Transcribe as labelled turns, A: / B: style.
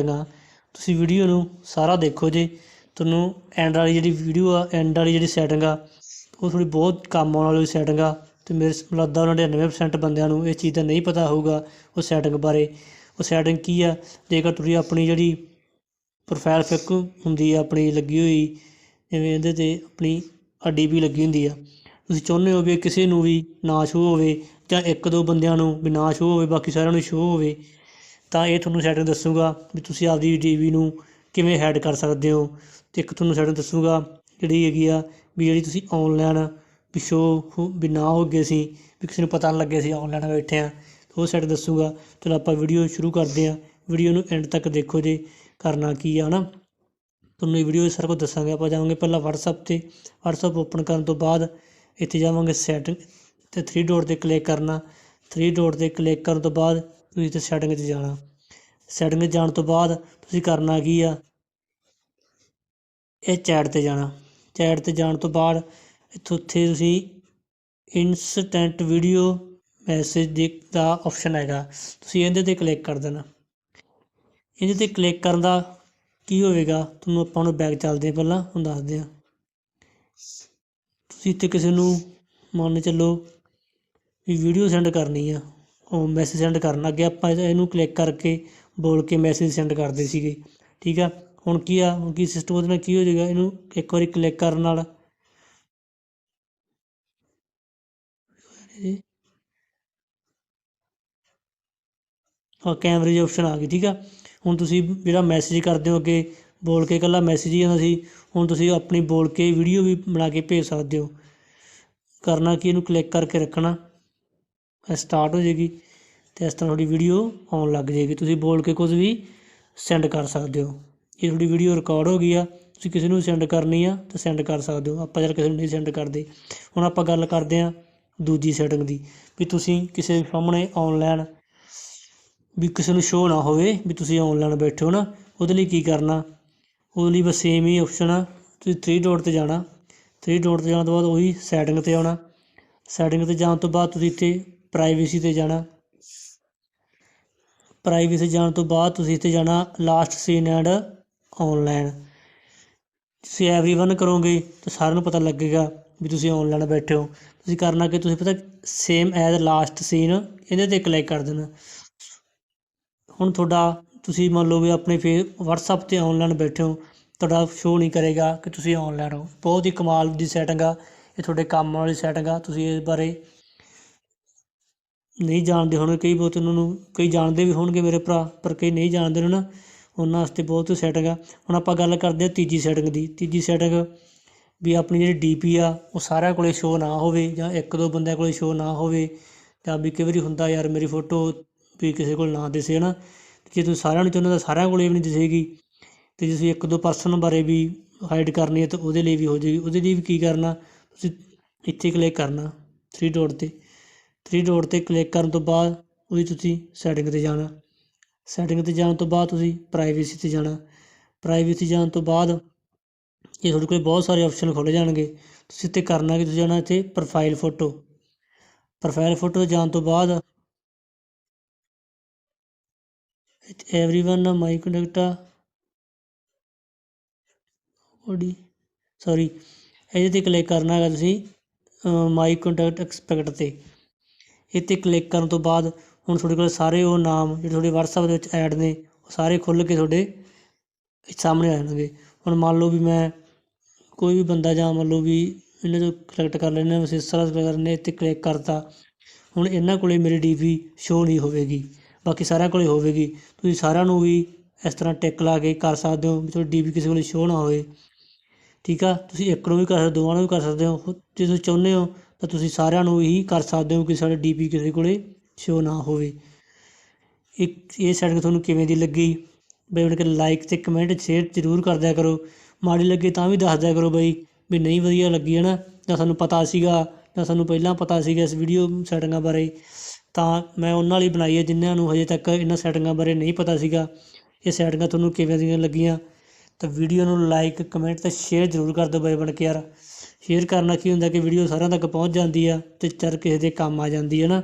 A: ਸੈਟਿੰਗਾਂ ਤੁਸੀਂ ਵੀਡੀਓ ਨੂੰ ਸਾਰਾ ਦੇਖੋ ਜੇ। ਤੁਹਾਨੂੰ ਐਂਡ ਵਾਲੀ ਜਿਹੜੀ ਵੀਡੀਓ ਆ ਐਂਡ ਵਾਲੀ ਜਿਹੜੀ ਸੈਟਿੰਗ ਆ, ਉਹ ਥੋੜ੍ਹੀ ਬਹੁਤ ਕੰਮ ਆਉਣ ਵਾਲੀ ਸੈਟਿੰਗ ਆ। ਅਤੇ ਮੇਰੇ ਸ- ਮੈਨੂੰ ਲੱਗਦਾ 99% ਬੰਦਿਆਂ ਨੂੰ ਇਹ ਚੀਜ਼ ਦਾ ਨਹੀਂ ਪਤਾ ਹੋਊਗਾ ਉਹ ਸੈਟਿੰਗ ਬਾਰੇ। ਉਹ ਸੈਟਿੰਗ ਕੀ ਆ? ਜੇਕਰ ਤੁਸੀਂ ਆਪਣੀ ਜਿਹੜੀ ਪ੍ਰੋਫਾਈਲ ਪਿਕ ਹੁੰਦੀ ਆ, ਆਪਣੀ ਲੱਗੀ ਹੋਈ, ਜਿਵੇਂ ਇਹਦੇ 'ਤੇ ਆਪਣੀ ਡੀ ਪੀ ਲੱਗੀ ਹੁੰਦੀ ਆ। ਤੁਸੀਂ ਚਾਹੁੰਦੇ ਹੋ ਵੀ ਕਿਸੇ ਨੂੰ ਵੀ ਨਾ ਸ਼ੋ ਹੋਵੇ ਜਾਂ ਇੱਕ ਦੋ ਬੰਦਿਆਂ ਨੂੰ ਵੀ ਨਾ ਸ਼ੋ ਹੋਵੇ, ਬਾਕੀ ਸਾਰਿਆਂ ਨੂੰ ਸ਼ੋ ਹੋਵੇ ਤਾਂ ਇਹ ਤੁਹਾਨੂੰ ਸੈਟਿੰਗ ਦੱਸੂਗਾ ਵੀ ਤੁਸੀਂ ਆਪਦੀ ਡੀ ਨੂੰ ਕਿਵੇਂ ਹੈਡ ਕਰ ਸਕਦੇ ਹੋ ਅਤੇ ਇੱਕ ਤੁਹਾਨੂੰ ਸੈਟਿੰਗ ਦੱਸੂਗਾ ਜਿਹੜੀ ਹੈਗੀ ਆ ਵੀ ਜਿਹੜੀ ਤੁਸੀਂ ਔਨਲਾਈਨ ਵੀ ਸ਼ੋ ਵੀ ਨਾ ਹੋ ਗਏ ਸੀ, ਵੀ ਕਿਸੇ ਨੂੰ ਪਤਾ ਨਾ ਲੱਗੇ ਸੀ ਔਨਲਾਈਨ ਬੈਠੇ ਆ ਉਹ ਸੈਟ ਦੱਸੂਗਾ। ਚਲੋ ਆਪਾਂ ਵੀਡੀਓ ਸ਼ੁਰੂ ਕਰਦੇ ਹਾਂ। ਵੀਡੀਓ ਨੂੰ ਐਂਡ ਤੱਕ ਦੇਖੋ ਜੇ ਕਰਨਾ ਕੀ ਆ ਨਾ ਤੁਹਾਨੂੰ ਇਹ ਵੀਡੀਓ ਸਾਰਾ ਕੁਝ ਦੱਸਾਂਗੇ। ਆਪਾਂ ਜਾਵਾਂਗੇ ਪਹਿਲਾਂ WhatsApp ਤੇ। WhatsApp ਓਪਨ ਕਰਨ ਤੋਂ ਬਾਅਦ ਇੱਥੇ ਜਾਵਾਂਗੇ ਸੈਟਿੰਗ ਤੇ 3 ਡੋਟ ਤੇ ਕਲਿੱਕ ਕਰਨਾ। 3 ਡੋਟ ਤੇ ਕਲਿੱਕ ਕਰਨ ਤੋਂ ਬਾਅਦ ਤੁਸੀਂ ਇੱਥੇ ਸੈਟਿੰਗ 'ਚ ਜਾਣਾ। ਸੈਟਿੰਗ 'ਚ ਜਾਣ ਤੋਂ ਬਾਅਦ ਤੁਸੀਂ ਕਰਨਾ ਕੀ ਆ? ਇਹ ਚੈਟ ਤੇ ਜਾਣਾ। ਚੈਟ ਤੇ ਜਾਣ ਤੋਂ ਬਾਅਦ ਇੱਥੋਂ ਉੱਥੇ ਤੁਸੀਂ ਇਨਸਟੈਂਟ ਵੀਡੀਓ ਮੈਸੇਜ ਦੇ ਦਾ ਆਪਸ਼ਨ ਹੈਗਾ। ਤੁਸੀਂ ਇਹਦੇ ਤੇ ਕਲਿੱਕ ਕਰ ਦੇਣਾ। ਇਹਦੇ ਤੇ ਕਲਿੱਕ ਕਰਨ ਦਾ ਕੀ ਹੋਵੇਗਾ? ਤੁਹਾਨੂੰ ਆਪਾਂ ਨੂੰ ਬੈਕ ਚੱਲਦੇ ਹਾਂ ਪਹਿਲਾਂ, ਹੁਣ ਦੱਸਦੇ ਹਾਂ। ਤੁਸੀਂ ਇੱਥੇ ਕਿਸੇ ਨੂੰ ਮੰਨ ਚੱਲੋ ਵੀ ਵੀਡੀਓ ਸੈਂਡ ਕਰਨੀ ਆ। ਮੈਸੇਜ ਸੈਂਡ ਕਰਨਾ ਅੱਗੇ ਆਪਾਂ ਇਹਨੂੰ ਕਲਿੱਕ ਕਰਕੇ ਬੋਲ ਕੇ ਮੈਸੇਜ ਸੈਂਡ ਕਰਦੇ ਸੀਗੇ। ਠੀਕ ਆ? ਹੁਣ ਕੀ ਆ? ਹੁਣ ਕੀ ਸਿਸਟਮ ਉਹਦੇ ਨਾਲ ਕੀ ਹੋ ਜਾਏਗਾ? ਇਹਨੂੰ ਇੱਕ ਵਾਰੀ ਕਲਿੱਕ ਕਰਨ ਨਾਲ। ਆ ਕੈਮਰੇ ਦੀ ਆਪਸ਼ਨ ਆ ਗਈ, ਠੀਕ ਆ? ਹੁਣ ਤੁਸੀਂ ਜਿਹੜਾ ਮੈਸੇਜ ਕਰਦੇ ਹੋ ਅੱਗੇ, ਬੋਲ ਕੇ ਇਕੱਲਾ ਮੈਸੇਜ ਹੀ ਆਉਂਦਾ ਸੀ ਹੁਣ ਤੁਸੀਂ ਆਪਣੀ ਬੋਲ ਕੇ ਵੀਡੀਓ ਵੀ ਬਣਾ ਕੇ ਭੇਜ ਸਕਦੇ ਹੋ। ਕਰਨਾ ਕਿ? ਇਹਨੂੰ ਕਲਿੱਕ ਕਰਕੇ ਰੱਖਣਾ। ਸਟਾਰਟ ਹੋ ਜਾਏਗੀ ਤੇ ਇਸ ਤਰ੍ਹਾਂ ਤੁਹਾਡੀ ਵੀਡੀਓ ਆਉਣ ਲੱਗ ਜਾਏਗੀ। ਤੁਸੀਂ ਬੋਲ ਕੇ ਕੁਝ ਵੀ ਸੈਂਡ ਕਰ ਸਕਦੇ ਹੋ। ਇਹ ਤੁਹਾਡੀ ਵੀਡੀਓ ਰਿਕਾਰਡ ਹੋ ਗਈ ਆ, ਤੁਸੀਂ ਕਿਸੇ ਨੂੰ ਸੈਂਡ ਕਰਨੀ ਆ, ਤਾਂ ਸੈਂਡ ਕਰ ਸਕਦੇ ਹੋ। ਆਪਾਂ ਜਦ ਕਿਸੇ ਨੂੰ ਨਹੀਂ ਸੈਂਡ ਕਰਦੇ, ਹੁਣ ਆਪਾਂ ਗੱਲ ਕਰਦੇ ਹਾਂ ਦੂਜੀ ਸੈਟਿੰਗ ਦੀ, ਵੀ ਤੁਸੀਂ ਕਿਸੇ ਦੇ ਸਾਹਮਣੇ ਆਨਲਾਈਨ ਵੀ ਕਿਸੇ ਨੂੰ ਸ਼ੋਅ ਨਾ ਹੋਵੇ, ਵੀ ਤੁਸੀਂ ਆਨਲਾਈਨ ਬੈਠੇ ਹੋ ਨਾ, ਉਹਦੇ ਲਈ ਕੀ ਕਰਨਾ? ਉਹਦੇ ਲਈ ਬਸ ਸੇਮ ਹੀ ਆਪਸ਼ਨ ਆ। ਤੁਸੀਂ 3 ਡੋਟ ਤੇ ਜਾਣਾ। 3 ਡੋਟ ਤੇ ਜਾਣ ਤੋਂ ਬਾਅਦ ਉਹੀ ਸੈਟਿੰਗ ਤੇ ਆਉਣਾ। ਸੈਟਿੰਗ ਤੇ ਜਾਣ ਤੋਂ ਬਾਅਦ ਤੁਸੀਂ ਇੱਥੇ ਪ੍ਰਾਈਵੇਸੀ ਤੇ ਜਾਣਾ। ਪ੍ਰਾਈਵੇਸੀ ਜਾਣ ਤੋਂ ਬਾਅਦ ਤੁਸੀਂ ਇੱਥੇ ਜਾਣਾ ਲਾਸਟ ਸੀਨ ਐਂਡ ਆਨਲਾਈਨ ਤੁਸੀਂ ਐਵਰੀਵਨ ਕਰੋਗੇ ਤਾਂ ਸਾਰਿਆਂ ਨੂੰ ਪਤਾ ਲੱਗੇਗਾ ਵੀ ਤੁਸੀਂ ਆਨਲਾਈਨ ਬੈਠੇ ਹੋ। ਤੁਸੀਂ ਕਰਨਾ ਕਿ ਤੁਸੀਂ ਪਤਾ ਸੇਮ ਐਜ਼ ਲਾਸਟ ਸੀਨ ਇਹਦੇ ਤੇ ਕਲਿੱਕ ਕਰ ਦੇਣਾ। ਹੁਣ ਤੁਹਾਡਾ ਤੁਸੀਂ ਮੰਨ ਲਓ ਵੀ ਆਪਣੇ ਫੇ WhatsApp ਤੇ ਆਨਲਾਈਨ ਬੈਠੇ ਹੋ, ਤੁਹਾਡਾ ਸ਼ੋਅ ਨਹੀਂ ਕਰੇਗਾ ਕਿ ਤੁਸੀਂ ਆਨਲਾਈਨ ਹੋ। ਬਹੁਤ ਹੀ ਕਮਾਲ ਦੀ ਸੈਟਿੰਗ ਆ, ਇਹ ਤੁਹਾਡੇ ਕੰਮ ਵਾਲੀ ਸੈਟਿੰਗ ਆ, ਤੁਸੀਂ ਇਸ ਬਾਰੇ ਨਹੀਂ ਜਾਣਦੇ ਹੋਣਗੇ, ਕਈ ਬਹੁਤ ਉਹਨਾਂ ਨੂੰ, ਕਈ ਜਾਣਦੇ ਵੀ ਹੋਣਗੇ ਮੇਰੇ ਭਰਾ, ਪਰ ਕਈ ਨਹੀਂ ਜਾਣਦੇ ਨੇ ਨਾ, ਉਹਨਾਂ ਵਾਸਤੇ ਬਹੁਤ ਸੈਟਿੰਗ ਆ। ਹੁਣ ਆਪਾਂ ਗੱਲ ਕਰਦੇ ਹਾਂ ਤੀਜੀ ਸੈਟਿੰਗ ਦੀ। ਤੀਜੀ ਸੈਟਿੰਗ ਵੀ ਆਪਣੀ ਜਿਹੜੀ ਡੀਪੀ ਆ, ਉਹ ਸਾਰਿਆਂ ਕੋਲੇ ਸ਼ੋਅ ਨਾ ਹੋਵੇ ਜਾਂ ਇੱਕ ਦੋ ਬੰਦਿਆਂ ਕੋਲੇ ਸ਼ੋਅ ਨਾ ਹੋਵੇ ਜਾਂ ਵੀ ਕਈ ਵਾਰੀ ਹੁੰਦਾ ਯਾਰ ਮੇਰੀ ਫੋਟੋ ਵੀ ਕਿਸੇ ਕੋਲ ਨਾ ਦਿਸੇ ਨਾ ਜੇ ਤੁਸੀਂ ਸਾਰਿਆਂ ਨੂੰ ਚਾਹੁੰਦੇ ਤਾਂ ਸਾਰਿਆਂ ਕੋਲੇ ਵੀ ਨਹੀਂ ਦਿਸੇਗੀ। ਅਤੇ ਜੇ ਤੁਸੀਂ ਇੱਕ ਦੋ ਪਰਸਨ ਬਾਰੇ ਵੀ ਹਾਈਡ ਕਰਨੀ ਹੈ ਤਾਂ ਉਹਦੇ ਲਈ ਵੀ ਹੋ ਜਾਏਗੀ। ਉਹਦੇ ਲਈ ਵੀ ਕੀ ਕਰਨਾ? ਤੁਸੀਂ ਇੱਥੇ ਕਲਿੱਕ ਕਰਨਾ 3 ਡੋਟ 'ਤੇ। 3 ਡੋਟ 'ਤੇ ਕਲਿੱਕ ਕਰਨ ਤੋਂ ਬਾਅਦ ਉਹਦੀ ਤੁਸੀਂ ਸੈਟਿੰਗ 'ਤੇ ਜਾਣਾ। ਸੈਟਿੰਗ 'ਤੇ ਜਾਣ ਤੋਂ ਬਾਅਦ ਤੁਸੀਂ ਪ੍ਰਾਈਵੇਸੀ 'ਤੇ ਜਾਣਾ। ਪ੍ਰਾਈਵੇਸੀ ਜਾਣ ਤੋਂ ਬਾਅਦ ਇਹ ਤੁਹਾਡੇ ਕੋਲ ਬਹੁਤ ਸਾਰੇ ਆਪਸ਼ਨ ਖੁੱਲ੍ਹ ਜਾਣਗੇ। ਤੁਸੀਂ ਇੱਥੇ ਕਰਨਾ ਕਿ ਤੁਸੀਂ ਜਾਣਾ? ਇੱਥੇ ਪ੍ਰੋਫਾਈਲ ਫੋਟੋ ਪ੍ਰੋਫਾਈਲ ਫੋਟੋ ਜਾਣ ਤੋਂ ਬਾਅਦ ਐਵਰੀਵਨ ਮਾਈ ਕੰਟੈਕਟ ਆ। ਓਡੀ ਸੌਰੀ ਇਹਦੇ 'ਤੇ ਕਲਿੱਕ ਕਰਨਾ ਹੈਗਾ ਤੁਸੀਂ ਮਾਈ ਕੰਟੈਕਟ ਐਕਸਪੈਕਟ 'ਤੇ। ਇਹ 'ਤੇ ਕਲਿੱਕ ਕਰਨ ਤੋਂ ਬਾਅਦ ਹੁਣ ਤੁਹਾਡੇ ਕੋਲ ਸਾਰੇ ਉਹ ਨਾਮ ਜਿਹੜੇ ਤੁਹਾਡੇ WhatsApp ਦੇ ਵਿੱਚ ਐਡ ਨੇ, ਉਹ ਸਾਰੇ ਖੁੱਲ੍ਹ ਕੇ ਤੁਹਾਡੇ ਸਾਹਮਣੇ ਆ ਜਾਣਗੇ। ਹੁਣ ਮੰਨ ਲਓ ਵੀ ਮੈਂ ਕੋਈ ਵੀ ਬੰਦਾ ਜਾਂ ਮੰਨ ਲਓ ਵੀ ਇਹਨਾਂ ਤੋਂ ਕਲੈਕਟ ਕਰ ਲੈਂਦੇ ਹਾਂ ਅਸੀਂ ਸਾਰਾ select ਕਰਨੇ 'ਤੇ ਕਲਿੱਕ ਕਰਤਾ। ਹੁਣ ਇਹਨਾਂ ਕੋਲੇ ਮੇਰੀ ਡੀਪੀ ਸ਼ੋਅ ਨਹੀਂ ਹੋਵੇਗੀ, ਬਾਕੀ ਸਾਰਿਆਂ ਕੋਲੇ ਹੋਵੇਗੀ। ਤੁਸੀਂ ਸਾਰਿਆਂ ਨੂੰ ਵੀ ਇਸ ਤਰ੍ਹਾਂ ਟਿਕ ਲਾ ਕੇ ਕਰ ਸਕਦੇ ਹੋ ਵੀ ਤੁਹਾਡੀ ਡੀਪੀ ਕਿਸੇ ਕੋਲੇ ਸ਼ੋਅ ਨਾ ਹੋਵੇ। ਠੀਕ ਆ? ਤੁਸੀਂ ਇੱਕ ਨੂੰ ਵੀ ਕਰ ਸਕਦੇ ਹੋ, ਦੋਵਾਂ ਨੂੰ ਵੀ ਕਰ ਸਕਦੇ ਹੋ, ਜੇ ਤੁਸੀਂ ਚਾਹੁੰਦੇ ਹੋ ਤਾਂ ਤੁਸੀਂ ਸਾਰਿਆਂ ਨੂੰ ਇਹੀ ਕਰ ਸਕਦੇ ਹੋ ਕਿ ਸਾਡੇ ਡੀਪੀ ਕਿਸੇ ਕੋਲੇ ਸ਼ੋਅ ਨਾ ਹੋਵੇ। ਇੱਕ, ਇਹ ਸੈਟਿੰਗ ਤੁਹਾਨੂੰ ਕਿਵੇਂ ਦੀ ਲੱਗੀ? ਬਈ ਉਹਨਾਂ ਕੇ ਲਾਈਕ ਤੇ ਕਮੈਂਟ ਸ਼ੇਅਰ ਜ਼ਰੂਰ ਕਰਦਿਆ ਕਰੋ। ਮਾੜੀ ਲੱਗੇ ਤਾਂ ਵੀ ਦੱਸ ਦਿਆ ਕਰੋ ਬਈ ਵੀ ਨਹੀਂ ਵਧੀਆ ਲੱਗੀ ਹੈ ਨਾ ਜਾਂ ਸਾਨੂੰ ਪਤਾ ਸੀਗਾ, ਜਾਂ ਸਾਨੂੰ ਪਹਿਲਾਂ ਪਤਾ ਸੀਗਾ ਇਸ ਵੀਡੀਓ ਸੈਟਿੰਗਾਂ ਬਾਰੇ। ਤਾਂ ਮੈਂ ਉਹਨਾਂ ਲਈ ਬਣਾਈ ਹੈ ਜਿਨ੍ਹਾਂ ਨੂੰ ਹਜੇ ਤੱਕ ਇਹਨਾਂ ਸੈਟਿੰਗਾਂ ਬਾਰੇ ਨਹੀਂ ਪਤਾ ਸੀਗਾ। ਇਹ ਸੈਟਿੰਗਾਂ ਤੁਹਾਨੂੰ ਕਿਵੇਂ ਦੀਆਂ ਲੱਗੀਆਂ? ਤਾਂ ਵੀਡੀਓ ਨੂੰ ਲਾਈਕ ਕਮੈਂਟ ਤੇ ਸ਼ੇਅਰ ਜ਼ਰੂਰ ਕਰ ਦਿਓ ਬਾਈ ਬਣ ਕੇ ਯਾਰ। ਸ਼ੇਅਰ ਕਰਨਾ ਕੀ ਹੁੰਦਾ ਕਿ ਵੀਡੀਓ ਸਾਰਿਆਂ ਤੱਕ ਪਹੁੰਚ ਜਾਂਦੀ ਆ ਅਤੇ ਚੱਲ ਕਿਸੇ ਦੇ ਕੰਮ ਆ ਜਾਂਦੀ ਹੈ ਨਾ।